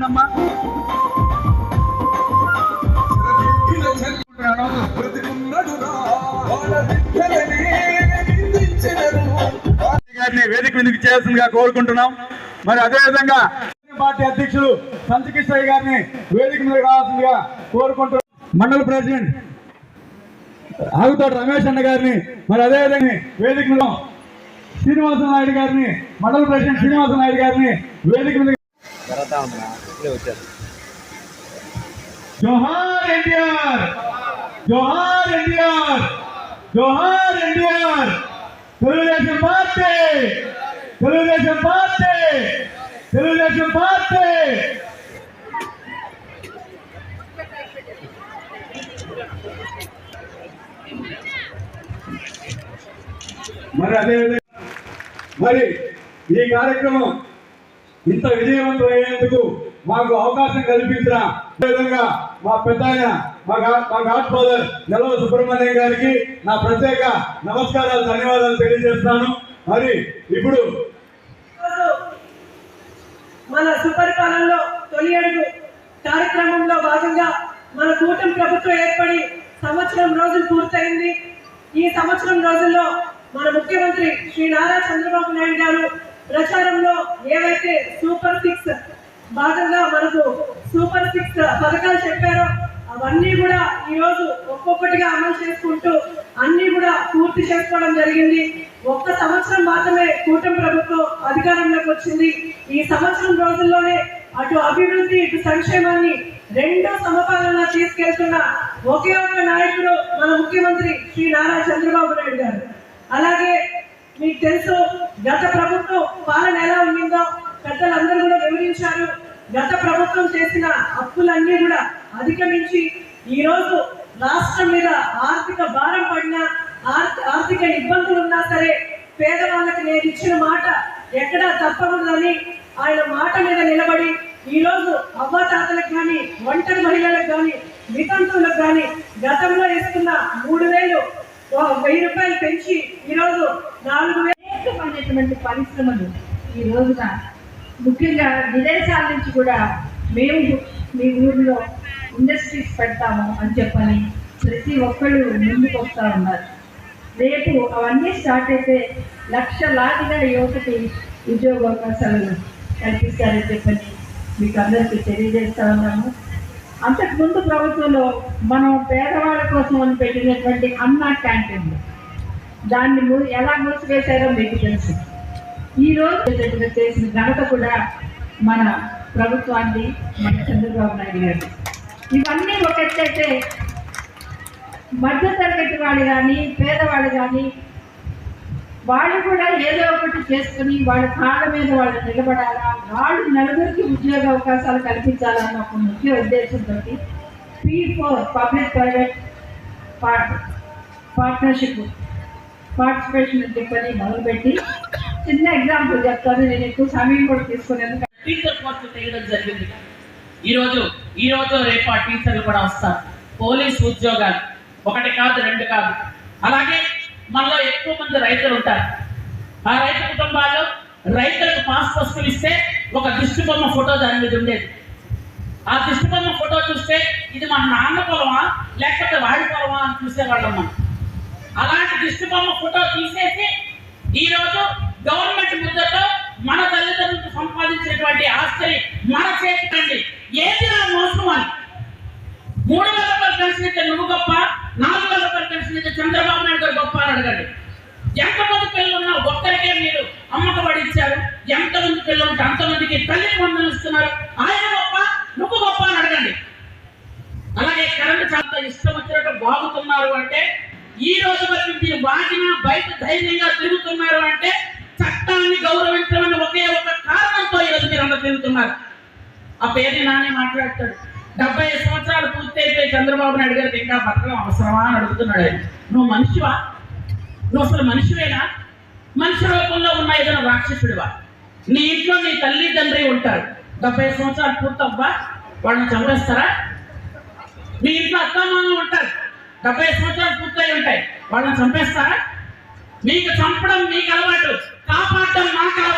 చెప్పండి వేదిక మీదకి చేయాల్సిందిగా కోరుకుంటున్నాం. మరి అదే విధంగా పార్టీ అధ్యక్షులు సంతకిష్టయ్య గారిని వేదిక మీద రావాల్సిందిగా కోరుకుంటున్నాం. మండల ప్రెసిడెంట్ ఆగుతోట రమేష్ అన్న గారిని మరి అదే విధంగా వేదిక మీద శ్రీనివాస నాయుడు గారిని మండల ప్రెసిడెంట్ శ్రీనివాస నాయుడు గారిని వేదిక మీద జరుగుతా ఉందా ఇప్పుడే వచ్చారు జోహార్ ఎన్టీఆర్ జోహార్ ఎన్టీఆర్ జోహార్ NTR Telugu Desam party Telugu Desam party Telugu Desam party మరి అదేవిధంగా మరి ఈ కార్యక్రమం ఇంత విజయవంతం అయ్యేందుకు మాకు అవకాశం కల్పించిన విధంగా మా పెద్ద మా మా గాడ్ ఫాదర్ నెలవ సుబ్రహ్మణ్యం గారికి నా ప్రత్యేక నమస్కారాలు ధన్యవాదాలు తెలియజేస్తాను మరి ఇప్పుడు మన సుపరిపాలనలో తొలి అడుగు కార్యక్రమంలో భాగంగా మన కూటమి ప్రభుత్వం ఏర్పడి సంవత్సరం రోజులు పూర్తయింది. ఈ సంవత్సరం రోజుల్లో మన ముఖ్యమంత్రి శ్రీ నారా చంద్రబాబు నాయుడు గారు ప్రచారంలో ఏవైతే సూపర్ సిక్స్ భాగంగా మనకు సూపర్ సిక్స్ పథకాలు చెప్పారో. అవన్నీ కూడా ఈరోజు ఒక్కొక్కటిగా అమలు చేసుకుంటూ అన్నీ కూడా పూర్తి చేసుకోవడం జరిగింది. ఒక్క సంవత్సరం మాత్రమే కూటమి ప్రభుత్వం అధికారంలోకి వచ్చింది. ఈ సంవత్సరం రోజుల్లోనే అటు అభివృద్ధి ఇటు సంక్షేమాన్ని రెండో సమపాలన తీసుకెళ్తున్న ఒకే ఒక్క నాయకుడు మన ముఖ్యమంత్రి శ్రీ నారా చంద్రబాబు నాయుడు గారు. అలాగే మీకు తెలుసు గత ప్రభుత్వం పాలన ఎలా ఉండిందో పెద్దలందరూ కూడా వివరించారు. గత ప్రభుత్వం చేసిన అప్పులన్నీ కూడా అధిగమించి ఈ రోజు రాష్ట్రం మీద ఆర్థిక భారం పడినా ఆర్థిక ఇబ్బందులు ఉన్నా సరే పేదవాళ్ళకి నేను ఇచ్చిన మాట ఎక్కడా తప్పకూడదని ఆయన మాట మీద నిలబడి ఈ రోజు అవ్వాతాతలకు కానీ ఒంటరి మహిళలకు కానీ వితంతువులకు కానీ గతంలో ఇస్తున్న మూడు వేలు ఓ వెయ్యి రూపాయలు పెంచి ఈరోజు నాలుగు వేలు. అనేకమైనటువంటి పరిశ్రమలు ఈ రోజున ముఖ్యంగా విదేశాల నుంచి కూడా మేము మీ ఊరిలో ఇండస్ట్రీస్ పెడతాము అని చెప్పని ప్రతి ఒక్కళ్ళు ముందుకు వస్తూ ఉన్నారు. రేపు అవన్నీ స్టార్ట్ అయితే లక్షలాదిగా యువతకి ఉద్యోగ అవకాశాలు కల్పిస్తారని చెప్పని మీకు అందరికీ తెలియజేస్తా ఉన్నాము. అంతకుముందు ప్రభుత్వంలో మనం పేదవాళ్ళ కోసం అని పెట్టినటువంటి అన్న క్యాంటీన్లు దాన్ని ఎలా మూసివేశారో మీకు తెలుసు. ఈ రోజు చేసిన ఘనత కూడా మన ప్రభుత్వాన్ని మన చంద్రబాబు నాయుడు గారు ఇవన్నీ ఒకటైతే మధ్యతరగతి వాళ్ళు కానీ పేదవాళ్ళు కానీ వాళ్ళు కూడా ఏదో ఒకటి చేసుకుని వాళ్ళ కాళ్ళ మీద వాళ్ళు నిలబడాలా? వాళ్ళు నలుగురికి ఉద్యోగ అవకాశాలు కల్పించాలన్న ఒక ముఖ్య ఉద్దేశంతో P four public private partnership participation అని చెప్పని మొదలుపెట్టి చిన్న ఎగ్జాంపుల్ చెప్తాను నేను ఎక్కువ సమయం కూడా తీసుకునేందుకు టీచర్ కోర్సు తెగడం జరిగింది. ఈరోజు ఈ రోజు రేపు ఆ టీచర్లు కూడా వస్తారు. పోలీస్ ఉద్యోగాలు. ఒకటి కాదు రెండు కాదు. అలాగే మనలో ఎక్కువ మంది రైతులు ఉంటారు. ఆ రైతు కుటుంబాల్లో రైతులకు పాస్ పుస్తకం ఇస్తే ఒక దిష్టి బొమ్మ ఫోటో దాని మీద ఉండేది. ఆ దిష్టి బొమ్మ ఫోటో చూస్తే ఇది మన నాన్న పొలమా లేకపోతే వాడి పొలమా అని చూసేవాళ్ళం మనం. అలాంటి దిష్టి బొమ్మ ఫోటో తీసేసి ఈరోజు గవర్నమెంట్ ముద్దతో మన తల్లిదండ్రులకు సంపాదించినటువంటి ఆస్తిని మన చేతికండి ఏది నా మోసం అని మూడు వేల రూపాయలు పెన్షన్ ఇస్తే నువ్వు గొప్ప నాలుగు వేల రూపాయలు పెన్షన్ ఇస్తే చంద్రబాబు నాయుడు గారు గొప్ప అని అడగండి. ఎంతమంది పిల్లలు ఉన్నా ఒక్కరికే మీరు అమ్మకబడి ఇచ్చారు ఎంతమంది పిల్లలు ఉంటే అంతమందికి తల్లి వందలు ఇస్తున్నారు. ఆయన గొప్ప నువ్వు గొప్ప అని అడగండి. అలాగే కరెంట్ చాలా ఇష్టం వచ్చినట్టు బాగుతున్నారు అంటే ఈ రోజు వరకు మీరు వాగిన బయట ధైర్యంగా తిరుగుతున్నారు అంటే చట్టాన్ని గౌరవించమని ఒకే ఒక కారణంతో ఈరోజు మీరు అందరూ తిరుగుతున్నారు. ఆ పేరు నానే మాట్లాడతాడు. డెబ్బై సంవత్సరాలు పూర్తి అయితే చంద్రబాబు నాయుడు గారికి ఇంకా బతకడం అవసరమా అని అడుగుతున్నాడు ఆయన. నువ్వు మనిషివా? నువ్వు అసలు మనిషివేనా? మనిషి రూపంలో ఉన్న ఏదైనా రాక్షసుడివా? నీ ఇంట్లో నీ తల్లి తండ్రి ఉంటారు. డెబ్బై సంవత్సరాలు పూర్తవ్వా వాళ్ళని చంపేస్తారా? మీ ఇంట్లో అత్తమామ ఉంటారు. డెబ్బై సంవత్సరాలు పూర్తయి ఉంటాయి. వాళ్ళని చంపేస్తారా? మీకు చంపడం మీకు అలవాటు. காப்பாட்டம் நாக்காவா